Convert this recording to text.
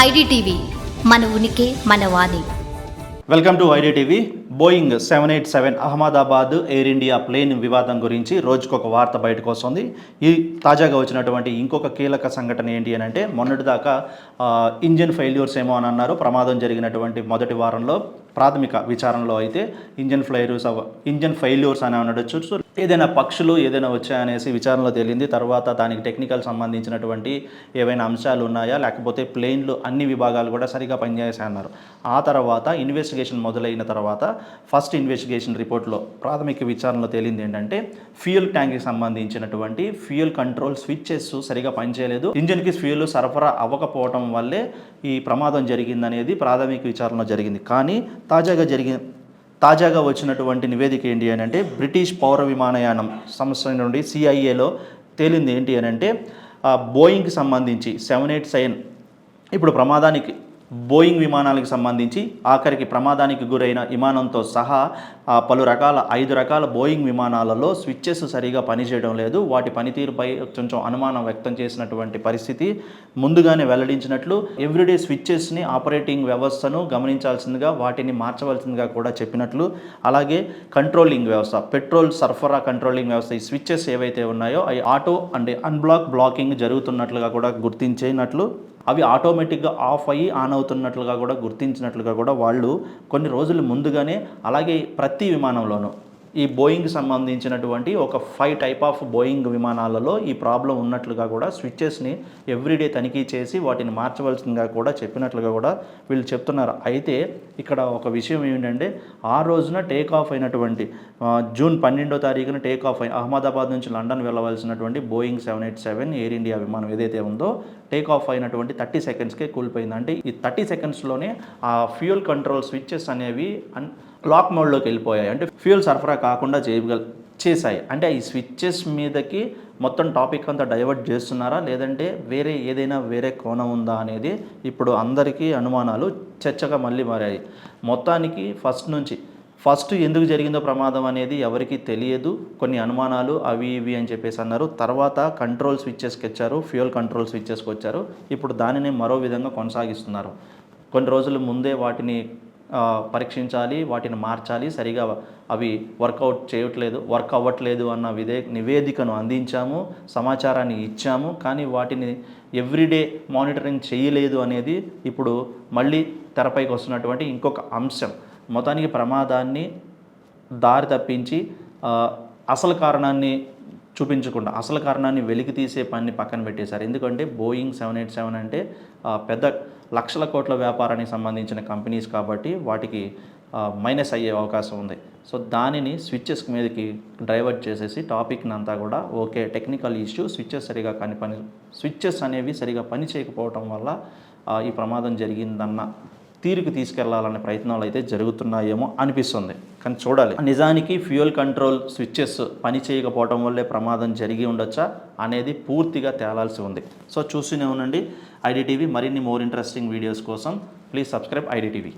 IDTV మన ఉనికి మన వాణి. Welcome to IDTV. Boeing seven eight seven Ahmedabad Air India plane వివాదం గురించి రోజుకొక వార్త బయటకు వస్తుంది. ఈ తాజాగా వచ్చినటువంటి ఇంకొక కీలక సంఘటన ఏంటి అని అంటే మొన్నటిదాకా ఇంజిన్ ఫెయిల్యూర్స్ ఏమో అని అన్నారు. ప్రమాదం జరిగినటువంటి మొదటి వారంలో ప్రాథమిక విచారణలో అయితే ఇంజన్ ఫ్లైర్స్ ఇంజన్ ఫెయిల్యూర్స్ అని అనడచ్చు సో ఏదైనా పక్షులు ఏదైనా వచ్చాయనేసి విచారణలో తేలింది. తర్వాత దానికి టెక్నికల్ సంబంధించినటువంటి ఏవైనా అంశాలు ఉన్నాయా? లేకపోతే ప్లేన్లు అన్ని విభాగాలు కూడా సరిగా పనిచేశాయన్నారు ఆ తర్వాత ఇన్వెస్టిగేషన్ మొదలైన తర్వాత ఫస్ట్ ఇన్వెస్టిగేషన్ రిపోర్ట్లో ప్రాథమిక విచారణలో తేలింది ఏంటంటే ఫ్యూయల్ ట్యాంక్కి సంబంధించినటువంటి ఫ్యూయల్ కంట్రోల్ స్విచ్చెస్ సరిగా పనిచేయలేదు. ఇంజన్కి ఫ్యూయల్ సరఫరా అవ్వకపోవడం వల్లే ఈ ప్రమాదం జరిగిందనేది ప్రాథమిక విచారణలో జరిగింది. కానీ తాజాగా జరిగిన తాజాగా వచ్చినటువంటి నివేదిక ఏంటి అని అంటే బ్రిటిష్ పౌర విమానయానం సంస్థ నుండి సిఐఏలో తేలింది ఏంటి అని అంటే బోయింగ్కి సంబంధించి సెవెన్ ఎయిట్ సైన్ ఇప్పుడు ప్రమాదానికి బోయింగ్ విమానాలకు సంబంధించి ఆఖరికి ప్రమాదానికి గురైన విమానంతో సహా ఆ, పలు రకాల ఐదు రకాల బోయింగ్ విమానాలలో స్విచ్చెస్ సరిగా పనిచేయడం లేదు. వాటి పనితీరుపై కొంచెం అనుమానం వ్యక్తం చేసినటువంటి పరిస్థితి ముందుగానే వెల్లడించినట్లు ఎవ్రీడే స్విచ్చెస్ని ఆపరేటింగ్ వ్యవస్థను గమనించాల్సిందిగా వాటిని మార్చవలసిందిగా కూడా చెప్పినట్లు. అలాగే కంట్రోలింగ్ వ్యవస్థ పెట్రోల్ సరఫరా కంట్రోలింగ్ వ్యవస్థ ఈ స్విచ్చెస్ ఏవైతే ఉన్నాయో అవి ఆటో అండ్ అన్బ్లాక్ బ్లాకింగ్ జరుగుతున్నట్లుగా కూడా గుర్తించినట్లు అవి ఆటోమేటిక్గా ఆఫ్ అయ్యి ఆన్ అవుతున్నట్లుగా కూడా గుర్తించినట్లుగా కూడా వాళ్ళు కొన్ని రోజులు ముందుగానే అలాగే ప్రతి విమానంలోనూ ఈ బోయింగ్ సంబంధించినటువంటి ఒక ఫైవ్ టైప్ ఆఫ్ బోయింగ్ విమానాలలో ఈ ప్రాబ్లం ఉన్నట్లుగా కూడా స్విచ్చెస్ని ఎవ్రీడే తనిఖీ చేసి వాటిని మార్చవలసిందిగా కూడా చెప్పినట్లుగా కూడా వీళ్ళు చెప్తున్నారు. అయితే ఇక్కడ ఒక విషయం ఏంటంటే ఆ రోజున టేక్ ఆఫ్ అయినటువంటి జూన్ పన్నెండో తారీఖున టేక్ ఆఫ్ అయిన అహ్మదాబాద్ నుంచి London వెళ్ళవలసినటువంటి Boeing seven eight seven Air India విమానం ఏదైతే ఉందో టేక్ ఆఫ్ అయినటువంటి థర్టీ సెకండ్స్కే కూలిపోయింది అంటే ఈ థర్టీ సెకండ్స్లోనే ఆ ఫ్యూయల్ కంట్రోల్ స్విచ్చెస్ అనేవి అన్ లాక్ మోడ్లోకి వెళ్ళిపోయాయి. అంటే ఫ్యూయల్ సరఫరా కాకుండా చేయగల చేశాయి. అంటే ఈ స్విచ్చెస్ మీదకి మొత్తం టాపిక్ అంతా డైవర్ట్ చేస్తున్నారా? లేదంటే వేరే ఏదైనా వేరే కోణం ఉందా అనేది ఇప్పుడు అందరికీ అనుమానాలు చర్చగా మళ్ళీ మారాయి. మొత్తానికి ఫస్ట్ నుంచి ఫస్ట్ ఎందుకు జరిగిందో ప్రమాదం అనేది ఎవరికీ తెలియదు. కొన్ని అనుమానాలు అవి ఇవి అని చెప్పేసి అన్నారు. తర్వాత కంట్రోల్ స్విచ్చెస్కి వచ్చారు ఫ్యూయల్ కంట్రోల్ స్విచ్చెస్కి వచ్చారు. ఇప్పుడు దానిని మరో విధంగా కొనసాగిస్తున్నారు. కొన్ని రోజుల ముందే వాటిని పరీక్షించాలి వాటిని మార్చాలి సరిగా అవి వర్కౌట్ చేయట్లేదు వర్క్ అవ్వట్లేదు అన్న విధే నివేదికను అందించాము సమాచారాన్ని ఇచ్చాము కానీ వాటిని ఎవ్రీడే మానిటరింగ్ చేయలేదు అనేది ఇప్పుడు మళ్ళీ తెరపైకి వస్తున్నటువంటి ఇంకొక అంశం. మొత్తానికి ప్రమాదాన్ని దారి తప్పించి అసలు కారణాన్ని చూపించకుండా అసలు కారణాన్ని వెలికి తీసే పని పక్కన పెట్టేశారు. ఎందుకంటే బోయింగ్ సెవెన్ ఎయిట్ సెవెన్ అంటే పెద్ద లక్షల కోట్ల వ్యాపారానికి సంబంధించిన కంపెనీస్ కాబట్టి వాటికి మైనస్ అయ్యే అవకాశం ఉంది. సో దానిని స్విచ్చెస్ మీదకి డైవర్ట్ చేసేసి టాపిక్ని అంతా కూడా ఓకే టెక్నికల్ ఇష్యూ స్విచ్చెస్ సరిగా కాని పని స్విచ్చెస్ అనేవి సరిగా పని చేయకపోవటం వల్ల ఈ ప్రమాదం జరిగిందన్న తీరుకు తీసుకెళ్ళాలనే ప్రయత్నాలు అయితే జరుగుతున్నాయేమో అనిపిస్తుంది. కానీ చూడాలి. నిజానికి ఫ్యూయల్ కంట్రోల్ స్విచ్చెస్ పని చేయకపోవడం వల్లే ప్రమాదం జరిగి ఉండొచ్చా అనేది పూర్తిగా తేలాల్సి ఉంది. సో చూస్తూనే ఉండండి. ఐడిటీవీ మరిన్ని మోర్ ఇంట్రెస్టింగ్ వీడియోస్ కోసం ప్లీజ్ సబ్స్క్రైబ్ ఐడిటీవీ.